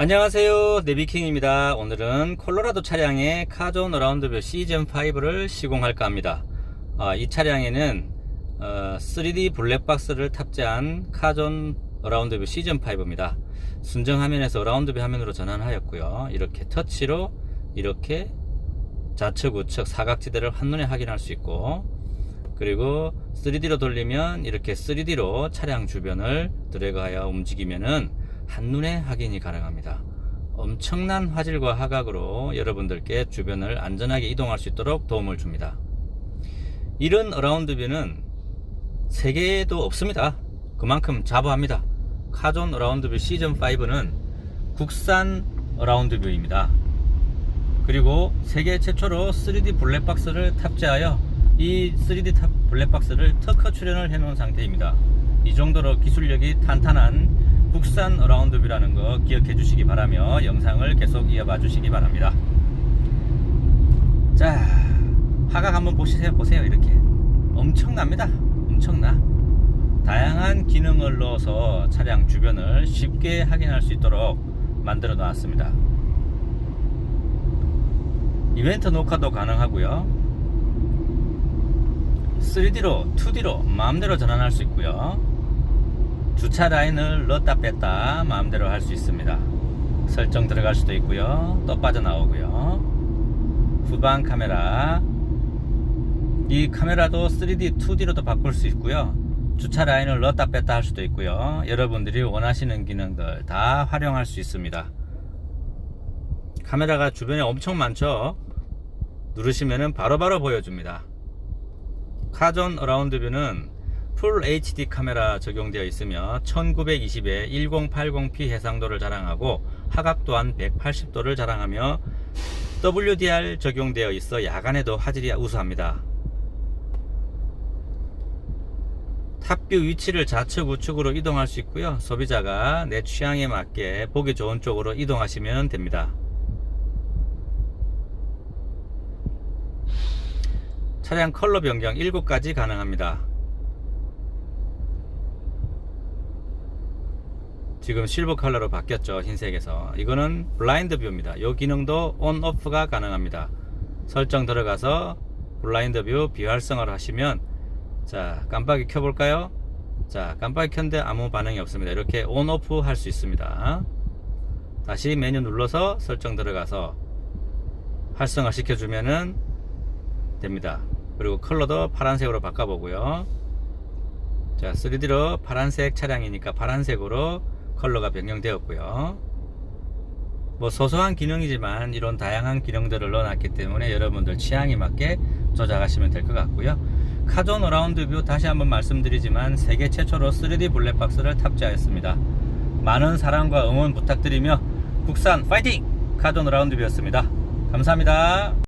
안녕하세요. 네비킹입니다. 오늘은 콜로라도 차량의 카존 어라운드뷰 시즌5를 시공할까 합니다. 아, 이 차량에는 어, 3D 블랙박스를 탑재한 카존 어라운드뷰 시즌5입니다. 순정 화면에서 어라운드뷰 화면으로 전환하였고요. 이렇게 터치로 이렇게 좌측 우측 사각지대를 한눈에 확인할 수 있고 그리고 3D로 돌리면 이렇게 3D로 차량 주변을 드래그하여 움직이면은 한눈에 확인이 가능합니다. 엄청난 화질과 화각으로 여러분들께 주변을 안전하게 이동할 수 있도록 도움을 줍니다. 이런 어라운드 뷰는 세계에도 없습니다. 그만큼 자부합니다. 카존 어라운드 뷰 시즌 5는 국산 어라운드 뷰입니다. 그리고 세계 최초로 3D 블랙박스를 탑재하여 이 3D 탑 블랙박스를 특허 출연을 해놓은 상태입니다. 이 정도로 기술력이 탄탄한 국산 어라운드뷰라는 거 기억해 주시기 바라며 영상을 계속 이어봐 주시기 바랍니다. 자, 화각 한번 보시세요. 보세요. 이렇게. 엄청납니다. 엄청나. 다양한 기능을 넣어서 차량 주변을 쉽게 확인할 수 있도록 만들어 놨습니다. 이벤트 녹화도 가능하고요. 3D로, 2D로 마음대로 전환할 수 있고요. 주차 라인을 넣었다 뺐다 마음대로 할 수 있습니다. 설정 들어갈 수도 있고요. 또 빠져나오고요. 후방 카메라. 이 카메라도 3D, 2D로도 바꿀 수 있고요. 주차 라인을 넣었다 뺐다 할 수도 있고요. 여러분들이 원하시는 기능들 다 활용할 수 있습니다. 카메라가 주변에 엄청 많죠? 누르시면은 바로 바로 보여줍니다. 카존 어라운드 뷰는 풀 HD 카메라 적용되어 있으며 1920에 1080p 해상도를 자랑하고 화각 또한 180도를 자랑하며 WDR 적용되어 있어 야간에도 화질이 우수합니다. 탑뷰 위치를 좌측 우측으로 이동할 수 있고요. 소비자가 내 취향에 맞게 보기 좋은 쪽으로 이동하시면 됩니다. 차량 컬러 변경 7가지 가능합니다. 지금 실버 컬러로 바뀌었죠 흰색에서. 이거는 블라인드 뷰입니다. 이 기능도 온 오프가 가능합니다. 설정 들어가서 블라인드 뷰 비활성화를 하시면 자 깜빡이 켜볼까요? 자 깜빡이 켰는데 아무 반응이 없습니다. 이렇게 온 오프 할 수 있습니다. 다시 메뉴 눌러서 설정 들어가서 활성화 시켜주면은 됩니다. 그리고 컬러도 파란색으로 바꿔보고요. 자 3D로 파란색 차량이니까 파란색으로 컬러가 변경되었고요. 뭐 소소한 기능이지만 이런 다양한 기능들을 넣어놨기 때문에 여러분들 취향에 맞게 조작하시면 될 것 같고요. 카존 어라운드 뷰 다시 한번 말씀드리지만 세계 최초로 3D 블랙박스를 탑재하였습니다. 많은 사랑과 응원 부탁드리며 국산 파이팅! 카존 어라운드 뷰였습니다. 감사합니다.